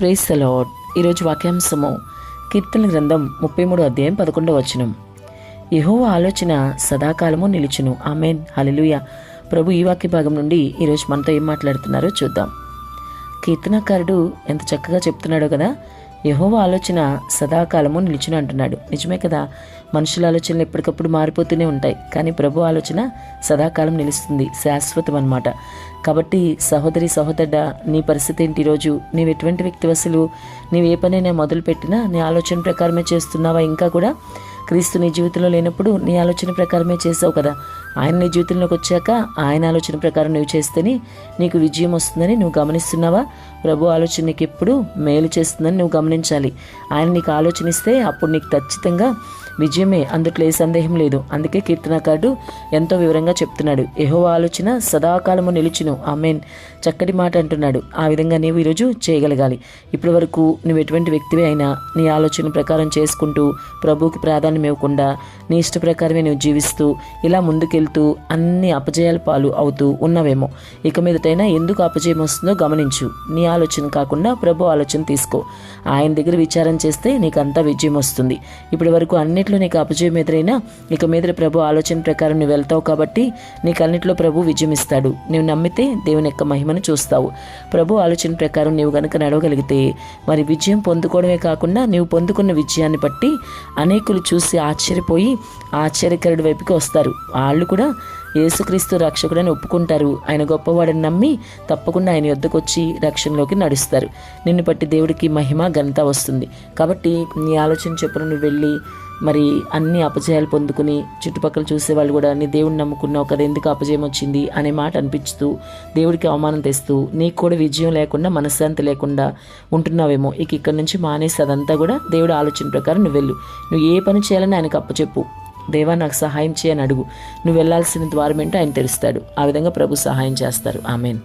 Praise lord ఈరోజు వాక్యాంశము కీర్తన గ్రంథం ముప్పై మూడు అధ్యాయం పదకొండవ వచనం. యహో ఆలోచన సదాకాలము నిలుచును. ఆమెన్. హల్లెలూయా. ప్రభు ఈ వాక్య భాగం నుండి ఈరోజు మనతో ఏం మాట్లాడుతున్నారో చూద్దాం. కీర్తనకారుడు ఎంత చక్కగా చెప్తున్నాడో కదా? యహోవ ఆలోచన సదాకాలము నిలిచిన అంటున్నాడు. నిజమే కదా మనుషుల ఆలోచనలు ఎప్పటికప్పుడు మారిపోతూనే ఉంటాయి కానీ ప్రభు ఆలోచన సదాకాలం నిలుస్తుంది శాశ్వతం అన్నమాట. కాబట్టి సహోదరి సహోదరుడ నీ పరిస్థితి ఏంటి ఈరోజు? నీవు ఎటువంటి వ్యక్తి వసలు నీవు ఏ పనైనా మొదలుపెట్టినా నీ ఆలోచన ప్రకారమే చేస్తున్నావా? ఇంకా కూడా క్రీస్తు నీ జీవితంలో లేనప్పుడు నీ ఆలోచన ప్రకారమే చేసావు కదా. ఆయన నీ జీవితంలోకి వచ్చాక ఆయన ఆలోచన ప్రకారం నువ్వు చేస్తేనే నీకు విజయం వస్తుందని నువ్వు గమనిస్తున్నావా? ప్రభు ఆలోచన నీకు ఎప్పుడు మేలు చేస్తుందని నువ్వు గమనించాలి. ఆయన నీకు ఆలోచనిస్తే అప్పుడు నీకు ఖచ్చితంగా విజయమే అందుట్లో ఏ సందేహం లేదు. అందుకే కీర్తనకారుడు ఎంతో వివరంగా చెప్తున్నాడు. ఎహో ఆలోచన సదాకాలము నిలిచిను. ఆమెన్. చక్కటి మాట అంటున్నాడు. ఆ విధంగా నీవు ఈరోజు చేయగలగాలి. ఇప్పటి వరకు నువ్వు ఎటువంటి వ్యక్తివి అయినా నీ ఆలోచన ప్రకారం చేసుకుంటూ ప్రభువుకి ప్రాధాన్యం ఇవ్వకుండా నీ ఇష్ట ప్రకారమే నువ్వు జీవిస్తూ ఇలా ముందుకెళ్తూ అన్ని అపజయాల పాలు అవుతూ ఉన్నవేమో. ఇక మీదటైనా ఎందుకు అపజయం వస్తుందో గమనించు. నీ ఆలోచన కాకుండా ప్రభు ఆలోచన తీసుకో. ఆయన దగ్గర విచారం చేస్తే నీకు అంతా విజయం వస్తుంది. ఇప్పటి వరకు అన్నిట్లో నీకు అపజయం ఎదురైనా ఇక మీద ప్రభు ఆలోచన ప్రకారం నువ్వు వెళ్తావు కాబట్టి నీకు అన్నిట్లో ప్రభు విజయం ఇస్తాడు నువ్వు నమ్మితే దేవుని యొక్క మహిమను చూస్తావు. ప్రభు ఆలోచన ప్రకారం నీవు గనుక నడవగలిగితే మరి విజయం పొందుకోవడమే కాకుండా నీవు పొందుకున్న విజయాన్ని బట్టి అనేకులు చూసి ఆశ్చర్యపోయి ఆశ్చర్యకరుడి వైపుకి వస్తారు. వాళ్ళు కూడా యేసుక్రీస్తు రక్షకుడని ఒప్పుకుంటారు. ఆయన గొప్పవాడని నమ్మి తప్పకుండా ఆయన యొద్దకు వచ్చి రక్షణలోకి నడుస్తారు. నిన్ను బట్టి దేవుడికి మహిమ ఘనత వస్తుంది. కాబట్టి నీ ఆలోచన చెప్పున నువ్వు వెళ్ళి మరి అన్ని అపజయాలు పొందుకుని చుట్టుపక్కల చూసే వాళ్ళు కూడా నీ దేవుడిని నమ్ముకున్నావు కదా ఎందుకు అపజయం వచ్చింది అనే మాట అనిపించుతూ దేవుడికి అవమానం తెస్తూ నీకు కూడా విజయం లేకుండా మనశ్శాంతి లేకుండా ఉంటున్నావేమో. ఇక ఇక్కడి నుంచి మానేసి అదంతా కూడా దేవుడి ఆలోచన ప్రకారం నువ్వు వెళ్ళు. నువ్వు ఏ పని చేయాలని ఆయనకు అప్పచెప్పు. దేవా నాకు సహాయం చేయని అడుగు. నువ్వు వెళ్ళాల్సిన ద్వారం ఏంటో ఆయన తెలుస్తాడు. ఆ విధంగా ప్రభు సహాయం చేస్తారు. ఆమెన్.